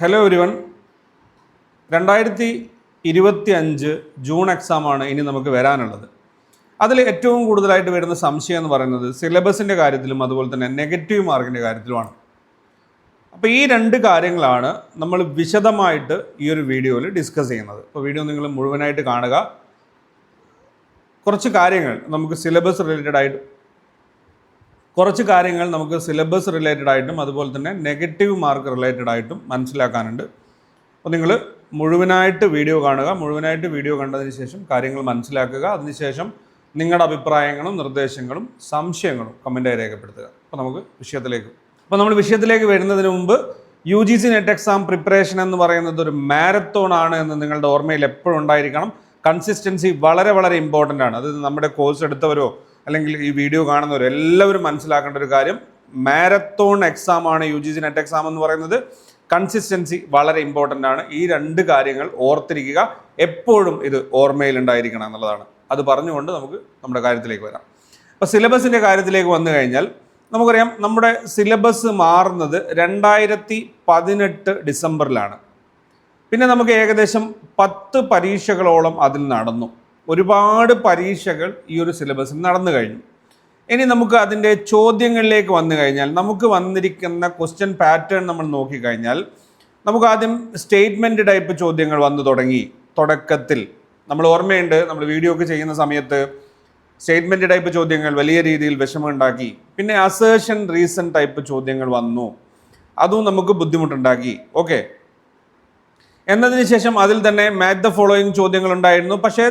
Hello ഒരുവൺ രണ്ടായിരത്തി ഇരുപത്തി അഞ്ച് ജൂൺ എക്സാമാണ് ഇനി നമുക്ക് വരാനുള്ളത്. അതിൽ ഏറ്റവും കൂടുതലായിട്ട് വരുന്ന സംശയം എന്ന് പറയുന്നത് സിലബസിന്റെ കാര്യത്തിലും അതുപോലെ തന്നെ നെഗറ്റീവ് മാർക്കിന്റെ കാര്യത്തിലുമാണ്. അപ്പോൾ ഈ രണ്ട് കാര്യങ്ങളാണ് നമ്മൾ വിശദമായിട്ട് ഈ ഒരു വീഡിയോയിൽ ഡിസ്കസ് ചെയ്യുന്നത്. അപ്പോൾ വീഡിയോ നിങ്ങൾ മുഴുവനായിട്ട് കാണുക. കുറച്ച് കാര്യങ്ങൾ നമുക്ക് സിലബസ് റിലേറ്റഡ് ആയിട്ട് കുറച്ച് കാര്യങ്ങൾ നമുക്ക് സിലബസ് റിലേറ്റഡ് ആയിട്ടും അതുപോലെ തന്നെ നെഗറ്റീവ് മാർക്ക് റിലേറ്റഡ് ആയിട്ടും മനസ്സിലാക്കാനുണ്ട്. അപ്പോൾ നിങ്ങൾ മുഴുവനായിട്ട് വീഡിയോ കാണുക. മുഴുവനായിട്ട് വീഡിയോ കണ്ടതിന് ശേഷം കാര്യങ്ങൾ മനസ്സിലാക്കുക. അതിനുശേഷം നിങ്ങളുടെ അഭിപ്രായങ്ങളും നിർദ്ദേശങ്ങളും സംശയങ്ങളും കമന്റായി രേഖപ്പെടുത്തുക. അപ്പോൾ നമുക്ക് വിഷയത്തിലേക്ക് അപ്പോൾ നമ്മൾ വിഷയത്തിലേക്ക് വരുന്നതിന് മുമ്പ് U G C NET exam preparation എന്ന് പറയുന്നത് ഒരു മാരത്തോൺ ആണ് എന്ന് നിങ്ങളുടെ ഓർമ്മയിൽ എപ്പോഴും ഉണ്ടായിരിക്കണം. കൺസിസ്റ്റൻസി വളരെ വളരെ ഇമ്പോർട്ടന്റ് ആണ്. അത് നമ്മുടെ കോഴ്സ് എടുത്തവരോ അല്ലെങ്കിൽ ഈ വീഡിയോ കാണുന്നവർ എല്ലാവരും മനസ്സിലാക്കേണ്ട ഒരു കാര്യം മാരത്തോൺ എക്സാം ആണ് U G C NET exam എന്ന് പറയുന്നത്. കൺസിസ്റ്റൻസി വളരെ ഇമ്പോർട്ടന്റ് ആണ്. ഈ രണ്ട് കാര്യങ്ങൾ ഓർത്തിരിക്കുക. എപ്പോഴും ഇത് ഓർമ്മയിൽ ഉണ്ടായിരിക്കണം എന്നുള്ളതാണ്. അത് പറഞ്ഞുകൊണ്ട് നമുക്ക് നമ്മുടെ കാര്യത്തിലേക്ക് വരാം. അപ്പോൾ സിലബസിന്റെ കാര്യത്തിലേക്ക് വന്നു കഴിഞ്ഞാൽ നമുക്കറിയാം നമ്മുടെ സിലബസ് മാറുന്നത് രണ്ടായിരത്തി പതിനെട്ട് ഡിസംബറിലാണ്. പിന്നെ നമുക്ക് ഏകദേശം പത്ത് പരീക്ഷകളോളം അതിൽ നടന്നു. ഒരുപാട് പരീക്ഷകൾ ഈ ഒരു സിലബസിൽ നടന്നു കഴിഞ്ഞു. ഇനി നമുക്ക് അതിന്റെ ചോദ്യങ്ങളിലേക്ക് വന്നു കഴിഞ്ഞാൽ നമുക്ക് വന്നിരിക്കുന്ന ക്വസ്റ്റ്യൻ പാറ്റേൺ നമ്മൾ നോക്കിക്കഴിഞ്ഞാൽ നമുക്ക് ആദ്യം സ്റ്റേറ്റ്മെന്റ് ടൈപ്പ് ചോദ്യങ്ങൾ വന്നു തുടങ്ങി. തുടക്കത്തിൽ നമ്മൾ ഓർമ്മയുണ്ട് നമ്മൾ വീഡിയോ ഒക്കെ ചെയ്യുന്ന സമയത്ത് സ്റ്റേറ്റ്മെന്റ് ടൈപ്പ് ചോദ്യങ്ങൾ വലിയ രീതിയിൽ വിഷമമുണ്ടാക്കി. പിന്നെ അസേഷൻ റീസൺ ടൈപ്പ് ചോദ്യങ്ങൾ വന്നു. അതും നമുക്ക് ബുദ്ധിമുട്ടുണ്ടാക്കി. ഓക്കെ എന്നതിന് ശേഷം അതിൽ തന്നെ മാച്ച് ദ ഫോളോയിങ് ചോദ്യങ്ങൾ ഉണ്ടായിരുന്നു. പക്ഷേ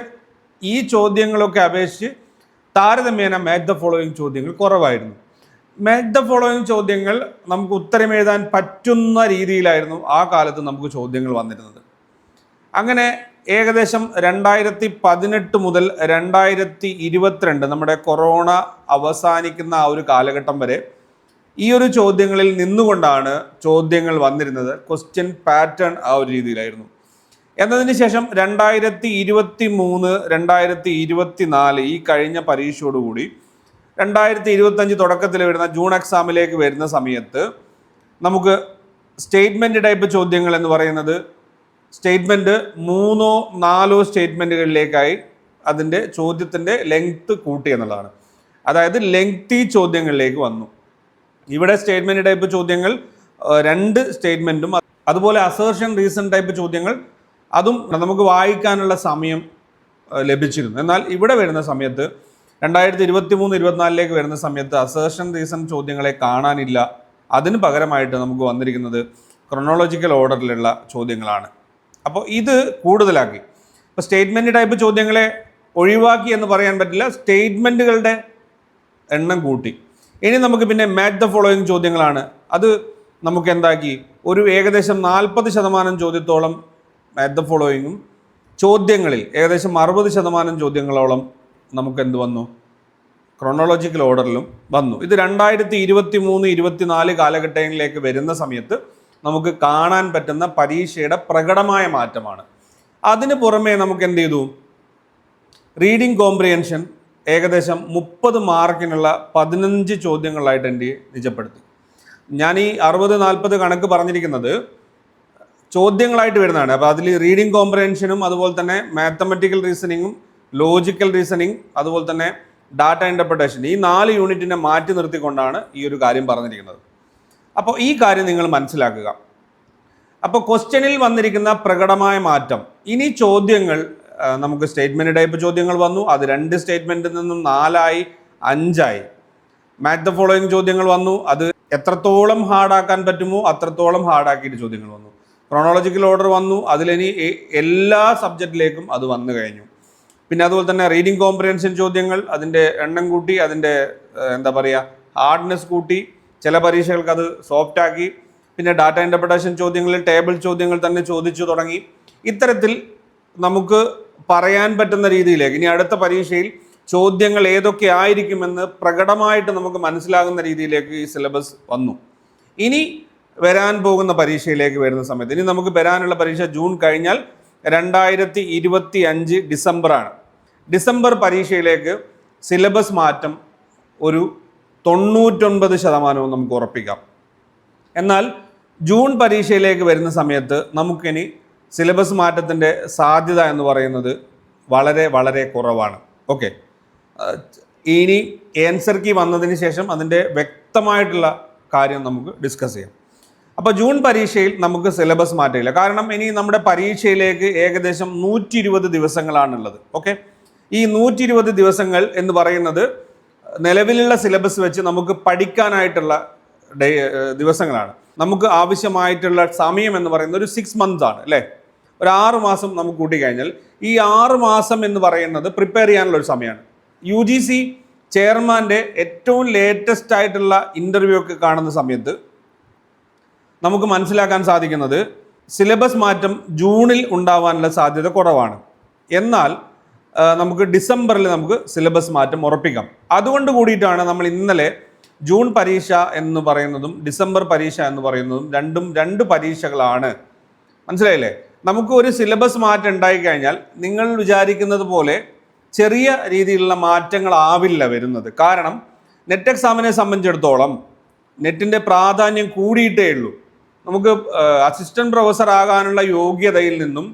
ഈ ചോദ്യങ്ങളൊക്കെ അപേക്ഷിച്ച് താരതമ്യേന മാച്ച് ദ ഫോളോയിങ് ചോദ്യങ്ങൾ കുറവായിരുന്നു. മാച്ച് ദ ഫോളോയിങ് ചോദ്യങ്ങൾ നമുക്ക് ഉത്തരം എഴുതാൻ പറ്റുന്ന രീതിയിലായിരുന്നു ആ കാലത്ത് നമുക്ക് ചോദ്യങ്ങൾ വന്നിരുന്നത്. അങ്ങനെ ഏകദേശം രണ്ടായിരത്തി പതിനെട്ട് മുതൽ രണ്ടായിരത്തി ഇരുപത്തിരണ്ട് നമ്മുടെ കൊറോണ അവസാനിക്കുന്ന ആ ഒരു കാലഘട്ടം വരെ ഈ ഒരു ചോദ്യങ്ങളിൽ നിന്നുകൊണ്ടാണ് ചോദ്യങ്ങൾ വന്നിരുന്നത്. ക്വസ്റ്റ്യൻ പാറ്റേൺ ആ ഒരു രീതിയിലായിരുന്നു. എന്നതിന് ശേഷം രണ്ടായിരത്തി ഇരുപത്തി മൂന്ന് രണ്ടായിരത്തി ഇരുപത്തി നാല് ഈ കഴിഞ്ഞ പരീക്ഷയോടുകൂടി രണ്ടായിരത്തി ഇരുപത്തഞ്ച് തുടക്കത്തിൽ വരുന്ന ജൂൺ എക്സാമിലേക്ക് വരുന്ന സമയത്ത് നമുക്ക് സ്റ്റേറ്റ്മെന്റ് ടൈപ്പ് ചോദ്യങ്ങൾ എന്ന് പറയുന്നത് സ്റ്റേറ്റ്മെന്റ് മൂന്നോ നാലോ സ്റ്റേറ്റ്മെന്റുകളിലേക്കായി അതിന്റെ ചോദ്യത്തിന്റെ ലെങ്ത്ത് കൂട്ടി എന്നുള്ളതാണ്. അതായത് ലെങ്തി ചോദ്യങ്ങളിലേക്ക് വന്നു. ഇവിടെ സ്റ്റേറ്റ്മെന്റ് ടൈപ്പ് ചോദ്യങ്ങൾ രണ്ട് സ്റ്റേറ്റ്മെന്റും അതുപോലെ അസേർഷൻ റീസൺ ടൈപ്പ് ചോദ്യങ്ങൾ അതും നമുക്ക് വായിക്കാനുള്ള സമയം ലഭിച്ചിരുന്നു. എന്നാൽ ഇവിടെ വരുന്ന സമയത്ത് രണ്ടായിരത്തി ഇരുപത്തി മൂന്ന് ഇരുപത്തിനാലിലേക്ക് വരുന്ന സമയത്ത് അസേഷൻ റീസൺ ചോദ്യങ്ങളെ കാണാനില്ല. അതിന് പകരമായിട്ട് നമുക്ക് വന്നിരിക്കുന്നത് ക്രൊണോളജിക്കൽ ഓർഡറിലുള്ള ചോദ്യങ്ങളാണ്. അപ്പോൾ ഇത് കൂടുതലാക്കി. ഇപ്പോൾ സ്റ്റേറ്റ്മെന്റ് ടൈപ്പ് ചോദ്യങ്ങളെ ഒഴിവാക്കി എന്ന് പറയാൻ പറ്റില്ല. സ്റ്റേറ്റ്മെന്റുകളുടെ എണ്ണം കൂട്ടി. ഇനി നമുക്ക് പിന്നെ മാച്ച് ദ ഫോളോയിങ് ചോദ്യങ്ങളാണ്. അത് നമുക്ക് എന്താക്കി? ഒരു ഏകദേശം നാൽപ്പത് ശതമാനം ചോദ്യത്തോളം മാച്ച് ദ ഫോളോയിങ്ങും ചോദ്യങ്ങളിൽ ഏകദേശം അറുപത് ശതമാനം ചോദ്യങ്ങളോളം നമുക്ക് എന്ത് വന്നു ക്രോണോളജിക്കൽ ഓർഡറിലും വന്നു. ഇത് രണ്ടായിരത്തി ഇരുപത്തി മൂന്ന് ഇരുപത്തിനാല് കാലഘട്ടങ്ങളിലേക്ക് വരുന്ന സമയത്ത് നമുക്ക് കാണാൻ പറ്റുന്ന പരീക്ഷയുടെ പ്രകടമായ മാറ്റമാണ്. അതിന് പുറമേ നമുക്ക് എന്ത് ചെയ്തു? റീഡിംഗ് കോംപ്രിയൻഷൻ ഏകദേശം മുപ്പത് മാർക്കിനുള്ള പതിനഞ്ച് ചോദ്യങ്ങളായിട്ട് എന്റെ നിജപ്പെടുത്തി. ഞാൻ ഈ അറുപത് നാൽപ്പത് കണക്ക് പറഞ്ഞിരിക്കുന്നത് ചോദ്യങ്ങളായിട്ട് വരുന്നതാണ്. അപ്പോൾ അതിൽ റീഡിംഗ് കോംപ്രഹെൻഷനും അതുപോലെ തന്നെ മാത്തമെറ്റിക്കൽ റീസണിങ്ങും ലോജിക്കൽ റീസണിങ് അതുപോലെ തന്നെ ഡാറ്റ ഇന്റർപ്രിട്ടേഷൻ ഈ നാല് യൂണിറ്റിനെ മാറ്റി നിർത്തിക്കൊണ്ടാണ് ഈ ഒരു കാര്യം പറഞ്ഞിരിക്കുന്നത്. അപ്പോൾ ഈ കാര്യം നിങ്ങൾ മനസ്സിലാക്കുക. അപ്പോൾ ക്വസ്റ്റ്യനിൽ വന്നിരിക്കുന്ന പ്രകടമായ മാറ്റം. ഇനി ചോദ്യങ്ങൾ നമുക്ക് സ്റ്റേറ്റ്മെന്റ് ടൈപ്പ് ചോദ്യങ്ങൾ വന്നു. അത് രണ്ട് സ്റ്റേറ്റ്മെന്റിൽ നിന്നും നാലായി അഞ്ചായി. മാച്ച് ദ ഫോളോയിങ് ചോദ്യങ്ങൾ വന്നു. അത് എത്രത്തോളം ഹാർഡാക്കാൻ പറ്റുമോ അത്രത്തോളം ഹാർഡാക്കിയിട്ട് ചോദ്യങ്ങൾ വന്നു. ക്രോണോളജിക്കൽ ഓർഡർ വന്നു. അതിലിനി എല്ലാ സബ്ജക്റ്റിലേക്കും അത് വന്നു കഴിഞ്ഞു. പിന്നെ അതുപോലെ തന്നെ റീഡിംഗ് കോംപ്രിഹെൻഷൻ ചോദ്യങ്ങൾ അതിന്റെ എണ്ണം കൂട്ടി അതിന്റെ എന്താ പറയുക ഹാർഡ്നെസ് കൂട്ടി ചില പരീക്ഷകൾക്ക് അത് സോഫ്റ്റ് ആക്കി. പിന്നെ ഡാറ്റ ഇന്റർപ്രിട്ടേഷൻ ചോദ്യങ്ങളിൽ ടേബിൾ ചോദ്യങ്ങൾ തന്നെ ചോദിച്ചു തുടങ്ങി. ഇത്തരത്തിൽ നമുക്ക് പറയാൻ പറ്റുന്ന രീതിയിലേക്ക് ഇനി അടുത്ത പരീക്ഷയിൽ ചോദ്യങ്ങൾ ഏതൊക്കെ ആയിരിക്കുമെന്ന് പ്രകടമായിട്ട് നമുക്ക് മനസ്സിലാകുന്ന രീതിയിലേക്ക് ഈ സിലബസ് വന്നു. ഇനി വരാൻ പോകുന്ന പരീക്ഷയിലേക്ക് വരുന്ന സമയത്ത്. ഇനി നമുക്ക് വരാനുള്ള പരീക്ഷ ജൂൺ കഴിഞ്ഞാൽ രണ്ടായിരത്തി ഇരുപത്തി അഞ്ച് ഡിസംബറാണ്. ഡിസംബർ പരീക്ഷയിലേക്ക് സിലബസ് മാറ്റം ഒരു തൊണ്ണൂറ്റൊൻപത് ശതമാനവും നമുക്ക് ഉറപ്പിക്കാം. എന്നാൽ ജൂൺ പരീക്ഷയിലേക്ക് വരുന്ന സമയത്ത് നമുക്കിനി സിലബസ് മാറ്റത്തിന്റെ സാധ്യത എന്ന് പറയുന്നത് വളരെ വളരെ കുറവാണ്. ഓക്കെ. ഇനി ആൻസർ കീ വന്നതിന് ശേഷം അതിന്റെ വ്യക്തമായിട്ടുള്ള കാര്യം നമുക്ക് ഡിസ്കസ് ചെയ്യാം. അപ്പോൾ ജൂൺ പരീക്ഷയിൽ നമുക്ക് സിലബസ് മാറ്റില്ല കാരണം ഇനി നമ്മുടെ പരീക്ഷയിലേക്ക് ഏകദേശം നൂറ്റി ഇരുപത് ദിവസങ്ങളാണുള്ളത്. ഓക്കെ? ഈ നൂറ്റി ഇരുപത് ദിവസങ്ങൾ എന്ന് പറയുന്നത് നിലവിലുള്ള സിലബസ് വെച്ച് നമുക്ക് പഠിക്കാനായിട്ടുള്ള ഡേ ദിവസങ്ങളാണ്. നമുക്ക് ആവശ്യമായിട്ടുള്ള സമയം എന്ന് പറയുന്നത് ഒരു സിക്സ് മന്ത്സ് ആണ് അല്ലേ? ഒരു ആറ് മാസം നമുക്ക് കൂട്ടിക്കഴിഞ്ഞാൽ ഈ ആറ് മാസം എന്ന് പറയുന്നത് പ്രിപ്പയർ ചെയ്യാനുള്ള ഒരു സമയമാണ്. യു ജി സി ചെയർമാന്റെ ഏറ്റവും ലേറ്റസ്റ്റ് ആയിട്ടുള്ള ഇന്റർവ്യൂ ഒക്കെ കാണുന്ന സമയത്ത് നമുക്ക് മനസ്സിലാക്കാൻ സാധിക്കുന്നത് സിലബസ് മാറ്റം ജൂണിൽ ഉണ്ടാവാനുള്ള സാധ്യത കുറവാണ്. എന്നാൽ നമുക്ക് ഡിസംബറിൽ നമുക്ക് സിലബസ് മാറ്റം ഉറപ്പിക്കാം. അതുകൊണ്ട് കൂടിയിട്ടാണ് നമ്മൾ ഇന്നലെ ജൂൺ പരീക്ഷ എന്ന് പറയുന്നതും ഡിസംബർ പരീക്ഷ എന്ന് പറയുന്നതും രണ്ടും രണ്ട് പരീക്ഷകളാണ്. മനസ്സിലായില്ലേ? നമുക്ക് ഒരു സിലബസ് മാറ്റം ഉണ്ടായിക്കഴിഞ്ഞാൽ നിങ്ങൾ വിചാരിക്കുന്നത് പോലെ ചെറിയ രീതിയിലുള്ള മാറ്റങ്ങളാവില്ല വരുന്നത്. കാരണം നെറ്റ് എക്സാമിനെ സംബന്ധിച്ചിടത്തോളം നെറ്റിന്റെ പ്രാധാന്യം കൂടിയിട്ടേ ഉള്ളൂ. നമുക്ക് അസിസ്റ്റന്റ് പ്രൊഫസർ ആകാനുള്ള യോഗ്യതയിൽ നിന്നും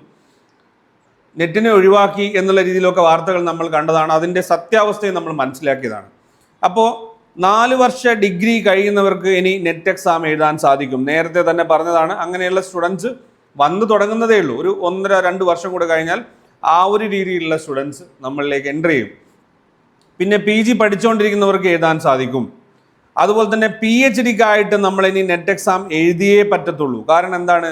നെറ്റിനെ ഒഴിവാക്കി എന്നുള്ള രീതിയിലൊക്കെ വാർത്തകൾ നമ്മൾ കണ്ടതാണ്. അതിന്റെ സത്യാവസ്ഥയും നമ്മൾ മനസ്സിലാക്കിയതാണ്. അപ്പോൾ നാല് വർഷ ഡിഗ്രി കഴിയുന്നവർക്ക് ഇനി നെറ്റ് എക്സാം എഴുതാൻ സാധിക്കും. നേരത്തെ തന്നെ പറഞ്ഞതാണ് അങ്ങനെയുള്ള സ്റ്റുഡൻസ് വന്നു തുടങ്ങുന്നതേ ഉള്ളൂ. ഒരു ഒന്നര രണ്ട് വർഷം കൂടെ കഴിഞ്ഞാൽ ആ ഒരു രീതിയിലുള്ള സ്റ്റുഡൻസ് നമ്മളിലേക്ക് എന്റർ ചെയ്യും. പിന്നെ പി ജി പഠിച്ചുകൊണ്ടിരിക്കുന്നവർക്ക് എഴുതാൻ സാധിക്കും. അതുപോലെ തന്നെ പി എച്ച് ഡിക്കായിട്ട് നമ്മൾ ഇനി നെറ്റ് എക്സാം എഴുതിയേ പറ്റത്തുള്ളൂ. കാരണം എന്താണ്?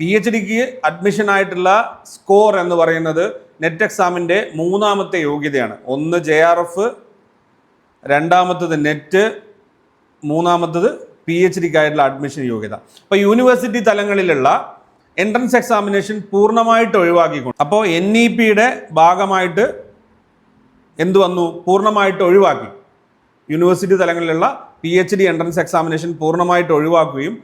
പി എച്ച് ഡിക്ക് അഡ്മിഷൻ ആയിട്ടുള്ള സ്കോർ എന്ന് പറയുന്നത് നെറ്റ് എക്സാമിന്റെ മൂന്നാമത്തെ യോഗ്യതയാണ്. ഒന്ന് ജെ ആർ എഫ് രണ്ടാമത്തത് നെറ്റ് മൂന്നാമത്തത് പി എച്ച് ഡിക്കായിട്ടുള്ള അഡ്മിഷൻ യോഗ്യത. അപ്പോൾ യൂണിവേഴ്സിറ്റി തലങ്ങളിലുള്ള എൻട്രൻസ് എക്സാമിനേഷൻ പൂർണമായിട്ട് ഒഴിവാക്കിക്കൊണ്ട് അപ്പോൾ എൻ ഇ പിയുടെ ഭാഗമായിട്ട് എന്തു വന്നു? പൂർണമായിട്ട് ഒഴിവാക്കി. യൂണിവേഴ്സിറ്റി തലങ്ങളിലുള്ള P H D entrance examination പൂർണമായിട്ട് ഒഴിവാക്കുകയും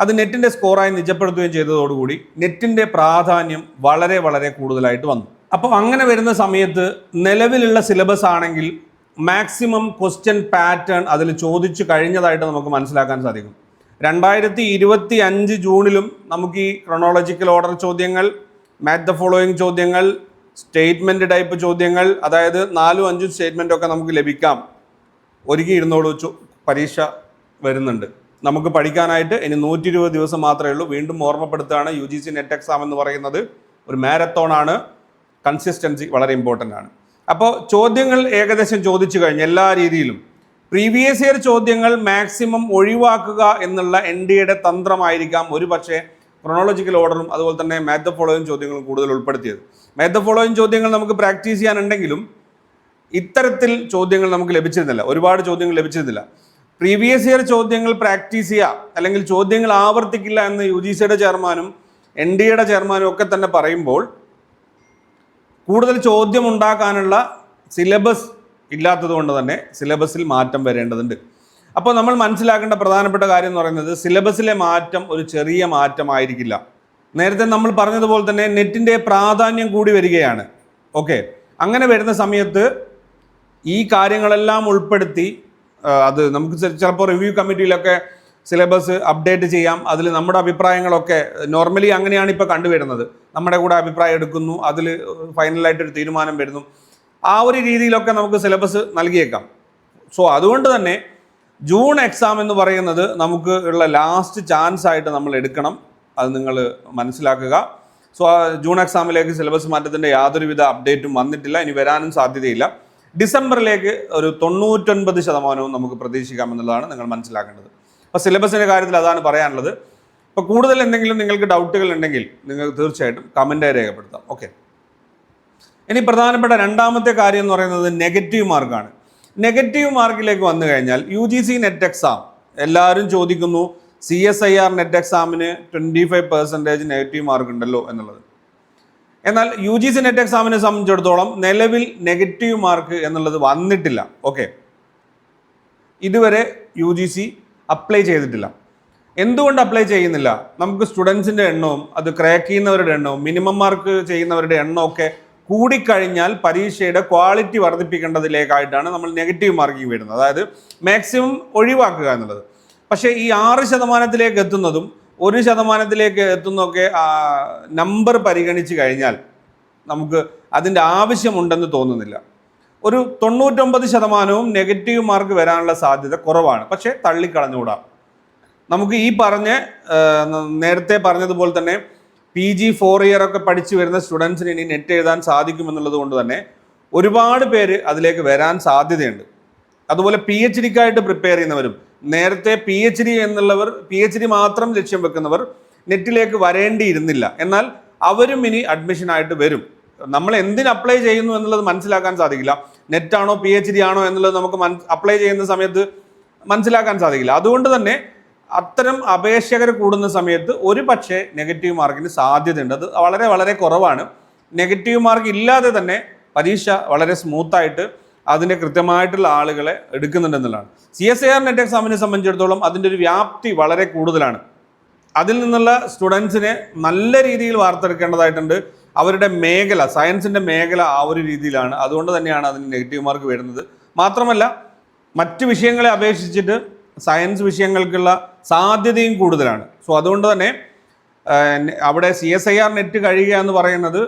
അത് നെറ്റിന്റെ സ്കോറായി നിജപ്പെടുത്തുകയും ചെയ്തതോടുകൂടി നെറ്റിന്റെ പ്രാധാന്യം വളരെ വളരെ കൂടുതലായിട്ട് വന്നു. അപ്പോൾ അങ്ങനെ വരുന്ന സമയത്ത് നിലവിലുള്ള സിലബസ് ആണെങ്കിൽ മാക്സിമം ക്വസ്റ്റ്യൻ പാറ്റേൺ അതിൽ ചോദിച്ചു കഴിഞ്ഞതായിട്ട് നമുക്ക് മനസ്സിലാക്കാൻ സാധിക്കും. രണ്ടായിരത്തി ഇരുപത്തി അഞ്ച് ജൂണിലും നമുക്ക് ഈ ക്രൊണോളജിക്കൽ ഓർഡർ ചോദ്യങ്ങൾ മാറ്റ് ദ ഫോളോയിങ് ചോദ്യങ്ങൾ സ്റ്റേറ്റ്മെന്റ് ടൈപ്പ് ചോദ്യങ്ങൾ അതായത് നാലും അഞ്ചും സ്റ്റേറ്റ്മെന്റൊക്കെ നമുക്ക് ലഭിക്കാം. ഒരുക്കി ഇരുന്നോളൂ ചോ- പരീക്ഷ വരുന്നുണ്ട്. നമുക്ക് പഠിക്കാനായിട്ട് ഇനി നൂറ്റി ഇരുപത് ദിവസം മാത്രമേ ഉള്ളൂ. വീണ്ടും ഓർമ്മപ്പെടുത്തുകയാണ് U G C NET exam എന്ന് പറയുന്നത്. ഒരു മാരത്തോൺ ആണ് കൺസിസ്റ്റൻസി വളരെ ഇമ്പോർട്ടന്റ് ആണ്. അപ്പോൾ ചോദ്യങ്ങൾ ഏകദേശം ചോദിച്ചു കഴിഞ്ഞു എല്ലാ രീതിയിലും. പ്രീവിയസ് ഇയർ ചോദ്യങ്ങൾ മാക്സിമം ഒഴിവാക്കുക എന്നുള്ള എൻ ഡി എയുടെ തന്ത്രമായിരിക്കാം ഒരു പക്ഷേ ക്രൊണോളജിക്കൽ ഓർഡറും അതുപോലെ തന്നെ മാത്ത് ഫോളോയിങ് ചോദ്യങ്ങളും കൂടുതൽ ഉൾപ്പെടുത്തിയത്. മാത്ത് ഫോളോയിങ് ചോദ്യങ്ങൾ നമുക്ക് പ്രാക്ടീസ് ചെയ്യാനുണ്ടെങ്കിലും ഇത്തരത്തിൽ ചോദ്യങ്ങൾ നമുക്ക് ലഭിച്ചിരുന്നില്ല. ഒരുപാട് ചോദ്യങ്ങൾ ലഭിച്ചിരുന്നില്ല. പ്രീവിയസ് ഇയർ ചോദ്യങ്ങൾ പ്രാക്ടീസ് ചെയ്യുക അല്ലെങ്കിൽ ചോദ്യങ്ങൾ ആവർത്തിക്കില്ല എന്ന് യു ജി സിയുടെ ചെയർമാനും എൻ ഡി എയുടെ ചെയർമാനും ഒക്കെ തന്നെ പറയുമ്പോൾ കൂടുതൽ ചോദ്യം ഉണ്ടാക്കാനുള്ള സിലബസ് ഇല്ലാത്തത് കൊണ്ട് തന്നെ സിലബസിൽ മാറ്റം വരേണ്ടതുണ്ട്. അപ്പോൾ നമ്മൾ മനസ്സിലാക്കേണ്ട പ്രധാനപ്പെട്ട കാര്യം എന്ന് പറയുന്നത് സിലബസിലെ മാറ്റം ഒരു ചെറിയ മാറ്റമായിരിക്കില്ല. നേരത്തെ നമ്മൾ പറഞ്ഞതുപോലെ തന്നെ നെറ്റിന്റെ പ്രാധാന്യം കൂടി വരികയാണ്. ഓക്കെ അങ്ങനെ വരുന്ന സമയത്ത് ഈ കാര്യങ്ങളെല്ലാം ഉൾപ്പെടുത്തി അത് നമുക്ക് ചിലപ്പോൾ റിവ്യൂ കമ്മിറ്റിയിലൊക്കെ സിലബസ് അപ്ഡേറ്റ് ചെയ്യാം. അതിൽ നമ്മുടെ അഭിപ്രായങ്ങളൊക്കെ നോർമലി അങ്ങനെയാണ് ഇപ്പോൾ കണ്ടുവരുന്നത്. നമ്മുടെ കൂടെ അഭിപ്രായം എടുക്കുന്നു അതിൽ ഫൈനലായിട്ടൊരു തീരുമാനം വരുന്നു. ആ ഒരു രീതിയിലൊക്കെ നമുക്ക് സിലബസ് നൽകിയേക്കാം. സോ അതുകൊണ്ട് തന്നെ ജൂൺ എക്സാം എന്ന് പറയുന്നത് നമുക്ക് ഉള്ള ലാസ്റ്റ് ചാൻസ് ആയിട്ട് നമ്മൾ എടുക്കണം. അത് നിങ്ങൾ മനസ്സിലാക്കുക. സോ ജൂൺ എക്സാമിലേക്ക് സിലബസ് മാറ്റത്തിന്റെ യാതൊരുവിധ അപ്ഡേറ്റും വന്നിട്ടില്ല. ഇനി വരാനും സാധ്യതയില്ല. ഡിസംബറിലേക്ക് ഒരു തൊണ്ണൂറ്റൊൻപത് ശതമാനവും നമുക്ക് പ്രതീക്ഷിക്കാമെന്നുള്ളതാണ് നിങ്ങൾ മനസ്സിലാക്കേണ്ടത്. അപ്പോൾ സിലബസിന്റെ കാര്യത്തിൽ അതാണ് പറയാനുള്ളത്. അപ്പോൾ കൂടുതൽ എന്തെങ്കിലും നിങ്ങൾക്ക് ഡൗട്ടുകൾ ഉണ്ടെങ്കിൽ നിങ്ങൾ തീർച്ചയായിട്ടും കമന്റായി രേഖപ്പെടുത്താം. ഓക്കെ ഇനി പ്രധാനപ്പെട്ട രണ്ടാമത്തെ കാര്യം എന്ന് പറയുന്നത് നെഗറ്റീവ് മാർക്കാണ് നെഗറ്റീവ് മാർക്കിലേക്ക് വന്നു കഴിഞ്ഞാൽ U G C NET exam എല്ലാവരും ചോദിക്കുന്നു C S I R NET എക്സാമിന് twenty five percentage negative mark ഉണ്ടല്ലോ എന്നുള്ളത്. എന്നാൽ യു ജി സി നെറ്റ് എക്സാമിനെ സംബന്ധിച്ചിടത്തോളം നിലവിൽ നെഗറ്റീവ് മാർക്ക് എന്നുള്ളത് വന്നിട്ടില്ല. ഓക്കെ ഇതുവരെ യു ജി സി അപ്ലൈ ചെയ്തിട്ടില്ല. എന്തുകൊണ്ട് അപ്ലൈ ചെയ്യുന്നില്ല? നമുക്ക് സ്റ്റുഡൻസിന്റെ എണ്ണവും അത് ക്രാക്ക് ചെയ്യുന്നവരുടെ എണ്ണവും മിനിമം മാർക്ക് ചെയ്യുന്നവരുടെ എണ്ണവും ഒക്കെ കൂടിക്കഴിഞ്ഞാൽ പരീക്ഷയുടെ ക്വാളിറ്റി വർദ്ധിപ്പിക്കേണ്ടതിലേക്കായിട്ടാണ് നമ്മൾ നെഗറ്റീവ് മാർക്കിംഗ് വരുന്നത്. അതായത് മാക്സിമം ഒഴിവാക്കുക എന്നുള്ളത്. പക്ഷേ ഈ ആറ് ശതമാനത്തിലേക്ക് എത്തുന്നതും ഒരു ശതമാനത്തിലേക്ക് എത്തുന്നൊക്കെ നമ്പർ പരിഗണിച്ച് കഴിഞ്ഞാൽ നമുക്ക് അതിന്റെ ആവശ്യമുണ്ടെന്ന് തോന്നുന്നില്ല. ഒരു തൊണ്ണൂറ്റൊമ്പത് ശതമാനവും നെഗറ്റീവ് മാർക്ക് വരാനുള്ള സാധ്യത കുറവാണ്. പക്ഷേ തള്ളിക്കളഞ്ഞുകൂടാം. നമുക്ക് ഈ പറഞ്ഞ നേരത്തെ പറഞ്ഞതുപോലെ തന്നെ പി ജി ഫോർ ഇയർ ഒക്കെ പഠിച്ചു വരുന്ന സ്റ്റുഡൻസിന് ഇനി നെറ്റ് എഴുതാൻ സാധിക്കുമെന്നുള്ളത് കൊണ്ട് തന്നെ ഒരുപാട് പേര് അതിലേക്ക് വരാൻ സാധ്യതയുണ്ട്. അതുപോലെ പി എച്ച് ഡിക്കായിട്ട് പ്രിപ്പയർ ചെയ്യുന്നവരും നേരത്തെ പി എച്ച് ഡി എന്നുള്ളവർ പി എച്ച് ഡി മാത്രം ലക്ഷ്യം വെക്കുന്നവർ നെറ്റിലേക്ക് വരേണ്ടിയിരുന്നില്ല. എന്നാൽ അവരും ഇനി അഡ്മിഷനായിട്ട് വരും. നമ്മൾ എന്തിന് അപ്ലൈ ചെയ്യുന്നു എന്നുള്ളത് മനസ്സിലാക്കാൻ സാധിക്കില്ല. നെറ്റാണോ പി എച്ച് ഡി ആണോ എന്നുള്ളത് നമുക്ക് അപ്ലൈ ചെയ്യുന്ന സമയത്ത് മനസ്സിലാക്കാൻ സാധിക്കില്ല. അതുകൊണ്ട് തന്നെ അത്തരം അപേക്ഷകർ കൂടുന്ന സമയത്ത് ഒരു പക്ഷേ നെഗറ്റീവ് മാർക്കിന് സാധ്യതയുണ്ട്. അത് വളരെ വളരെ കുറവാണ്. നെഗറ്റീവ് മാർക്ക് ഇല്ലാതെ തന്നെ പരീക്ഷ വളരെ സ്മൂത്തായിട്ട് അതിന്റെ കൃത്യമായിട്ടുള്ള ആളുകളെ എടുക്കുന്നുണ്ടെന്നുള്ളതാണ്. C S I R NET എക്സാമിനെ സംബന്ധിച്ചിടത്തോളം അതിന്റെ ഒരു വ്യാപ്തി വളരെ കൂടുതലാണ്. അതിൽ നിന്നുള്ള സ്റ്റുഡൻസിനെ നല്ല രീതിയിൽ വാർത്തെടുക്കേണ്ടതായിട്ടുണ്ട്. അവരുടെ മേഖല സയൻസിന്റെ മേഖല ആ ഒരു രീതിയിലാണ്. അതുകൊണ്ട് തന്നെയാണ് അതിന് നെഗറ്റീവ് മാർക്ക് വരുന്നത്. മാത്രമല്ല മറ്റ് വിഷയങ്ങളെ അപേക്ഷിച്ചിട്ട് സയൻസ് വിഷയങ്ങൾക്കുള്ള സാധ്യതയും കൂടുതലാണ്. സോ അതുകൊണ്ട് തന്നെ അവിടെ C S I R NET കഴിയുക എന്ന് പറയുന്നത്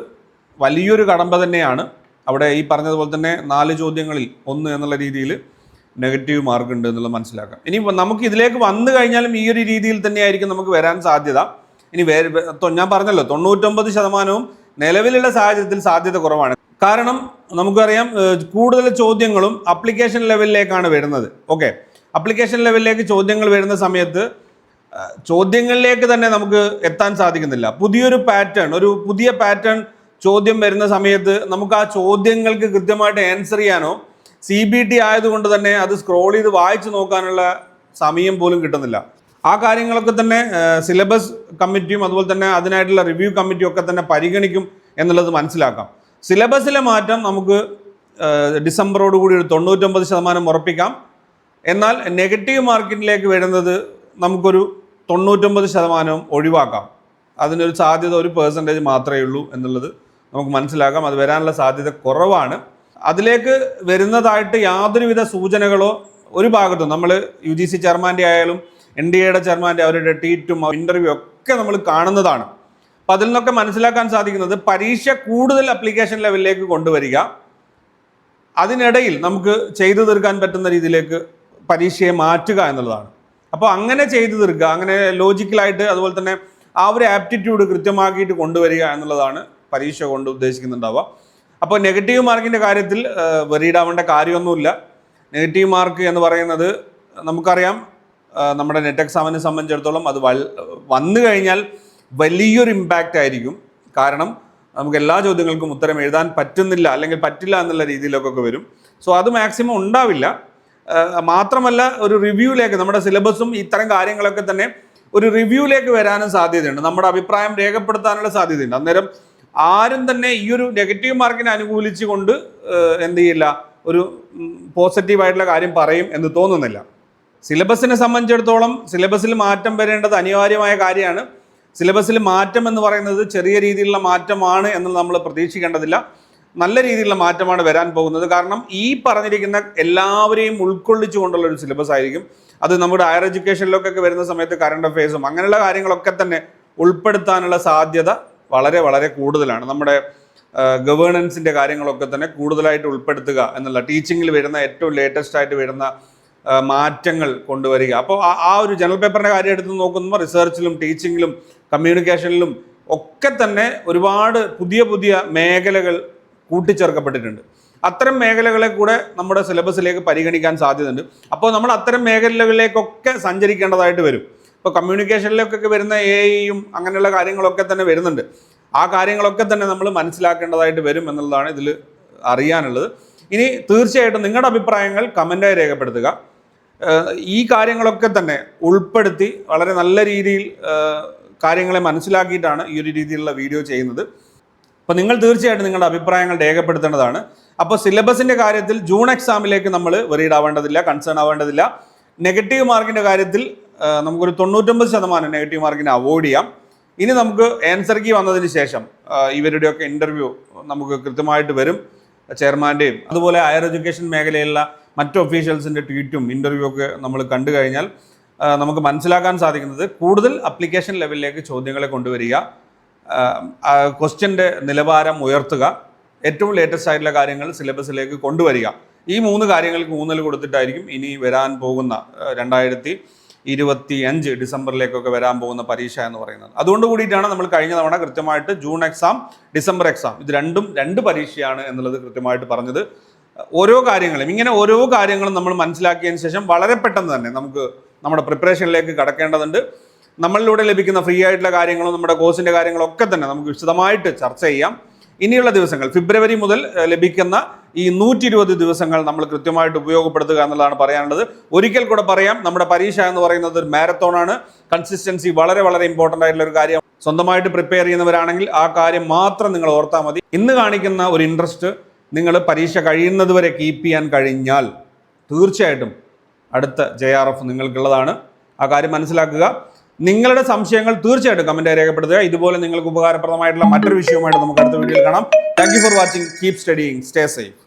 വലിയൊരു കടമ്പ തന്നെയാണ്. അവിടെ ഈ പറഞ്ഞതുപോലെ തന്നെ നാല് ചോദ്യങ്ങളിൽ ഒന്ന് എന്നുള്ള രീതിയിൽ നെഗറ്റീവ് മാർക്ക് ഉണ്ട് എന്നുള്ളത് മനസ്സിലാക്കാം. ഇനി നമുക്ക് ഇതിലേക്ക് വന്നു കഴിഞ്ഞാലും ഈ ഒരു രീതിയിൽ തന്നെയായിരിക്കും നമുക്ക് വരാൻ സാധ്യത. ഇനി വേറെ ഞാൻ പറഞ്ഞല്ലോ തൊണ്ണൂറ്റൊമ്പത് ശതമാനവും നിലവിലുള്ള സാഹചര്യത്തിൽ സാധ്യത കുറവാണ്. കാരണം നമുക്കറിയാം കൂടുതൽ ചോദ്യങ്ങളും അപ്ലിക്കേഷൻ ലെവലിലേക്കാണ് വരുന്നത്. ഓക്കെ. അപ്ലിക്കേഷൻ ലെവലിലേക്ക് ചോദ്യങ്ങൾ വരുന്ന സമയത്ത് ചോദ്യങ്ങളിലേക്ക് തന്നെ നമുക്ക് എത്താൻ സാധിക്കുന്നില്ല. പുതിയൊരു പാറ്റേൺ ഒരു പുതിയ പാറ്റേൺ ചോദ്യം വരുന്ന സമയത്ത് നമുക്ക് ആ ചോദ്യങ്ങൾക്ക് കൃത്യമായിട്ട് ആൻസർ ചെയ്യാനോ സി ബി ടി ആയതുകൊണ്ട് തന്നെ അത് സ്ക്രോൾ ചെയ്ത് വായിച്ചു നോക്കാനുള്ള സമയം പോലും കിട്ടുന്നില്ല. ആ കാര്യങ്ങളൊക്കെ തന്നെ സിലബസ് കമ്മിറ്റിയും അതുപോലെ തന്നെ അതിനായിട്ടുള്ള റിവ്യൂ കമ്മിറ്റിയും ഒക്കെ തന്നെ പരിഗണിക്കും എന്നുള്ളത് മനസ്സിലാക്കാം. സിലബസിലെ മാറ്റം നമുക്ക് ഡിസംബറോട് കൂടി ഒരു തൊണ്ണൂറ്റൊമ്പത് ശതമാനം ഉറപ്പിക്കാം. എന്നാൽ നെഗറ്റീവ് മാർക്കറ്റിലേക്ക് വരുന്നത് നമുക്കൊരു തൊണ്ണൂറ്റൊമ്പത് ശതമാനം ഒഴിവാക്കാം. അതിനൊരു സാധ്യത ഒരു പേഴ്സന്റേജ് മാത്രമേ ഉള്ളൂ എന്നുള്ളത് നമുക്ക് മനസ്സിലാക്കാം. അത് വരാനുള്ള സാധ്യത കുറവാണ്. അതിലേക്ക് വരുന്നതായിട്ട് യാതൊരുവിധ സൂചനകളോ ഒരു ഭാഗത്തും നമ്മൾ യു ജി സി ചെയർമാന്റെ ആയാലും എൻ ഡി എയുടെ ചെയർമാന്റെ അവരുടെ ട്വീറ്റും ഇന്റർവ്യൂ ഒക്കെ നമ്മൾ കാണുന്നതാണ്. അപ്പം അതിൽ നിന്നൊക്കെ മനസ്സിലാക്കാൻ സാധിക്കുന്നത് പരീക്ഷ കൂടുതൽ അപ്ലിക്കേഷൻ ലെവലിലേക്ക് കൊണ്ടുവരിക. അതിനിടയിൽ നമുക്ക് ചെയ്തു തീർക്കാൻ പറ്റുന്ന രീതിയിലേക്ക് പരീക്ഷയെ മാറ്റുക എന്നുള്ളതാണ്. അപ്പോൾ അങ്ങനെ ചെയ്തു തീർക്കുക അങ്ങനെ ലോജിക്കലായിട്ട് അതുപോലെ തന്നെ ആ ഒരു ആപ്റ്റിറ്റ്യൂഡ് കൃത്യമാക്കിയിട്ട് കൊണ്ടുവരിക എന്നുള്ളതാണ് പരീക്ഷ കൊണ്ട് ഉദ്ദേശിക്കുന്നുണ്ടാവുക. അപ്പോൾ നെഗറ്റീവ് മാർക്കിന്റെ കാര്യത്തിൽ വെറിയിടാവേണ്ട കാര്യമൊന്നുമില്ല. നെഗറ്റീവ് മാർക്ക് എന്ന് പറയുന്നത് നമുക്കറിയാം നമ്മുടെ നെറ്റ് എക്സാമിനെ സംബന്ധിച്ചിടത്തോളം അത് വന്നു കഴിഞ്ഞാൽ വലിയൊരു ഇമ്പാക്റ്റ് ആയിരിക്കും. കാരണം നമുക്ക് എല്ലാ ചോദ്യങ്ങൾക്കും ഉത്തരം എഴുതാൻ പറ്റുന്നില്ല അല്ലെങ്കിൽ പറ്റില്ല എന്നുള്ള രീതിയിലൊക്കെ വരും. സോ അത് മാക്സിമം ഉണ്ടാവില്ല. മാത്രമല്ല ഒരു റിവ്യൂയിലേക്ക് നമ്മുടെ സിലബസും ഇത്തരം കാര്യങ്ങളൊക്കെ തന്നെ ഒരു റിവ്യൂയിലേക്ക് വരാനും സാധ്യതയുണ്ട്. നമ്മുടെ അഭിപ്രായം രേഖപ്പെടുത്താനുള്ള സാധ്യതയുണ്ട്. അന്നേരം ആരും തന്നെ ഈ ഒരു നെഗറ്റീവ് മാർക്കിനെ അനുകൂലിച്ചുകൊണ്ട് എന്ത് ചെയ്യില്ല ഒരു പോസിറ്റീവായിട്ടുള്ള കാര്യം പറയും എന്ന് തോന്നുന്നില്ല. സിലബസിനെ സംബന്ധിച്ചിടത്തോളം സിലബസിൽ മാറ്റം വരേണ്ടത് അനിവാര്യമായ കാര്യമാണ്. സിലബസിൽ മാറ്റം എന്ന് പറയുന്നത് ചെറിയ രീതിയിലുള്ള മാറ്റമാണ് എന്ന് നമ്മൾ പ്രതീക്ഷിക്കേണ്ടതില്ല. നല്ല രീതിയിലുള്ള മാറ്റമാണ് വരാൻ പോകുന്നത്. കാരണം ഈ പറഞ്ഞിരിക്കുന്ന എല്ലാവരെയും ഉൾക്കൊള്ളിച്ചുകൊണ്ടുള്ള ഒരു സിലബസ് ആയിരിക്കും. അത് നമ്മുടെ ഹയർ എഡ്യൂക്കേഷനിലൊക്കെ വരുന്ന സമയത്ത് കറണ്ട് അഫയേഴ്സും അങ്ങനെയുള്ള കാര്യങ്ങളൊക്കെ തന്നെ ഉൾപ്പെടുത്താനുള്ള സാധ്യത വളരെ വളരെ കൂടുതലാണ്. നമ്മുടെ ഗവേണൻസിന്റെ കാര്യങ്ങളൊക്കെ തന്നെ കൂടുതലായിട്ട് ഉൾപ്പെടുത്തുക എന്നുള്ള ടീച്ചിങ്ങിൽ വരുന്ന ഏറ്റവും ലേറ്റസ്റ്റ് ആയിട്ട് വരുന്ന മാറ്റങ്ങൾ കൊണ്ടുവരിക. അപ്പോൾ ആ- ഒരു ജനറൽ പേപ്പറിന്റെ കാര്യം എടുത്ത് നോക്കുമ്പോൾ റിസർച്ചിലും ടീച്ചിങ്ങിലും കമ്മ്യൂണിക്കേഷനിലും ഒക്കെ തന്നെ ഒരുപാട് പുതിയ പുതിയ മേഖലകൾ കൂട്ടിച്ചേർക്കപ്പെട്ടിട്ടുണ്ട്. അത്തരം മേഖലകളെ കൂടെ നമ്മുടെ സിലബസിലേക്ക് പരിഗണിക്കാൻ സാധ്യതയുണ്ട്. അപ്പോൾ നമ്മൾ അത്തരം മേഖലകളിലേക്കൊക്കെ സഞ്ചരിക്കേണ്ടതായിട്ട് വരും. ഇപ്പോൾ കമ്മ്യൂണിക്കേഷനിലേക്കൊക്കെ വരുന്ന എ ഐയും അങ്ങനെയുള്ള കാര്യങ്ങളൊക്കെ തന്നെ വരുന്നുണ്ട്. ആ കാര്യങ്ങളൊക്കെ തന്നെ നമ്മൾ മനസ്സിലാക്കേണ്ടതായിട്ട് വരും എന്നുള്ളതാണ് ഇതിൽ അറിയാനുള്ളത്. ഇനി തീർച്ചയായിട്ടും നിങ്ങളുടെ അഭിപ്രായങ്ങൾ കമന്റായി രേഖപ്പെടുത്തുക. ഈ കാര്യങ്ങളൊക്കെ തന്നെ ഉൾപ്പെടുത്തി വളരെ നല്ല രീതിയിൽ കാര്യങ്ങളെ മനസ്സിലാക്കിയിട്ടാണ് ഈ ഒരു രീതിയിലുള്ള വീഡിയോ ചെയ്യുന്നത്. അപ്പോൾ നിങ്ങൾ തീർച്ചയായിട്ടും നിങ്ങളുടെ അഭിപ്രായങ്ങൾ രേഖപ്പെടുത്തേണ്ടതാണ്. അപ്പോൾ സിലബസിന്റെ കാര്യത്തിൽ ജൂൺ എക്സാമിലേക്ക് നമ്മൾ വെറീഡ് ആവേണ്ടതില്ല കൺസേൺ ആവേണ്ടതില്ല. നെഗറ്റീവ് മാർക്കിന്റെ കാര്യത്തിൽ നമുക്കൊരു തൊണ്ണൂറ്റൊമ്പത് ശതമാനം നെഗറ്റീവ് മാർക്കിനെ അവോയ്ഡ് ചെയ്യാം. ഇനി നമുക്ക് ആൻസർ കീ വന്നതിന് ശേഷം ഇവരുടെയൊക്കെ ഇന്റർവ്യൂ നമുക്ക് കൃത്യമായിട്ട് വരും ചെയർമാന്റെയും അതുപോലെ ഹയർ എഡ്യൂക്കേഷൻ മേഖലയിലുള്ള മറ്റ് ഒഫീഷ്യൽസിന്റെ ട്വീറ്റും ഇന്റർവ്യൂ ഒക്കെ നമ്മൾ കണ്ടു കഴിഞ്ഞാൽ നമുക്ക് മനസ്സിലാക്കാൻ സാധിക്കുന്നത് കൂടുതൽ അപ്ലിക്കേഷൻ ലെവലിലേക്ക് ചോദ്യങ്ങളെ കൊണ്ടുവരിക ക്വസ്റ്റ്യന്റെ നിലവാരം ഉയർത്തുക ഏറ്റവും ലേറ്റസ്റ്റ് ആയിട്ടുള്ള കാര്യങ്ങൾ സിലബസിലേക്ക് കൊണ്ടുവരിക. ഈ മൂന്ന് കാര്യങ്ങൾക്ക് ഊന്നൽ കൊടുത്തിട്ടായിരിക്കും ഇനി വരാൻ പോകുന്ന രണ്ടായിരത്തി ഇരുപത്തി അഞ്ച് ഡിസംബറിലേക്കൊക്കെ വരാൻ പോകുന്ന പരീക്ഷ എന്ന് പറയുന്നത്. അതുകൊണ്ട് കൂടിയിട്ടാണ് നമ്മൾ കഴിഞ്ഞ തവണ കൃത്യമായിട്ട് ജൂൺ എക്സാം ഡിസംബർ എക്സാം ഇത് രണ്ടും രണ്ട് പരീക്ഷയാണ് എന്നുള്ളത് കൃത്യമായിട്ട് പറഞ്ഞത്. ഓരോ കാര്യങ്ങളും ഇങ്ങനെ ഓരോ കാര്യങ്ങളും നമ്മൾ മനസ്സിലാക്കിയതിന് ശേഷം വളരെ പെട്ടെന്ന് തന്നെ നമുക്ക് നമ്മുടെ പ്രിപ്പറേഷനിലേക്ക് കടക്കേണ്ടതുണ്ട്. നമ്മളിലൂടെ ലഭിക്കുന്ന ഫ്രീ ആയിട്ടുള്ള കാര്യങ്ങളും നമ്മുടെ കോഴ്സിന്റെ കാര്യങ്ങളും ഒക്കെ തന്നെ നമുക്ക് വിശദമായിട്ട് ചർച്ച ചെയ്യാം. ഇനിയുള്ള ദിവസങ്ങൾ ഫെബ്രുവരി മുതൽ ലഭിക്കുന്ന ഈ നൂറ്റി ഇരുപത് ദിവസങ്ങൾ നമ്മൾ കൃത്യമായിട്ട് ഉപയോഗപ്പെടുത്തുക എന്നുള്ളതാണ് പറയാനുള്ളത്. ഒരിക്കൽ കൂടെ പറയാം നമ്മുടെ പരീക്ഷ എന്ന് പറയുന്നത് ഒരു മാരത്തോൺ ആണ്. കൺസിസ്റ്റൻസി വളരെ വളരെ ഇമ്പോർട്ടന്റ് ആയിട്ടുള്ള ഒരു കാര്യം. സ്വന്തമായിട്ട് പ്രിപ്പയർ ചെയ്യുന്നവരാണെങ്കിൽ ആ കാര്യം മാത്രം നിങ്ങൾ ഓർത്താൽ മതി. ഇന്ന് കാണിക്കുന്ന ഒരു ഇൻട്രസ്റ്റ് നിങ്ങൾ പരീക്ഷ കഴിയുന്നത് വരെ കീപ്പ് ചെയ്യാൻ കഴിഞ്ഞാൽ തീർച്ചയായിട്ടും അടുത്ത ജെ ആർ എഫ് നിങ്ങൾക്കുള്ളതാണ്. ആ കാര്യം മനസ്സിലാക്കുക. നിങ്ങളുടെ സംശയങ്ങൾ തീർച്ചയായിട്ടും കമന്റായി രേഖപ്പെടുത്തുക. ഇതുപോലെ നിങ്ങൾക്ക് ഉപകാരപ്രദമായിട്ടുള്ള മറ്റൊരു വിഷയവുമായിട്ട് നമുക്ക് അടുത്ത വീഡിയോയിൽ കാണാം. Thank you for watching keep studying stay safe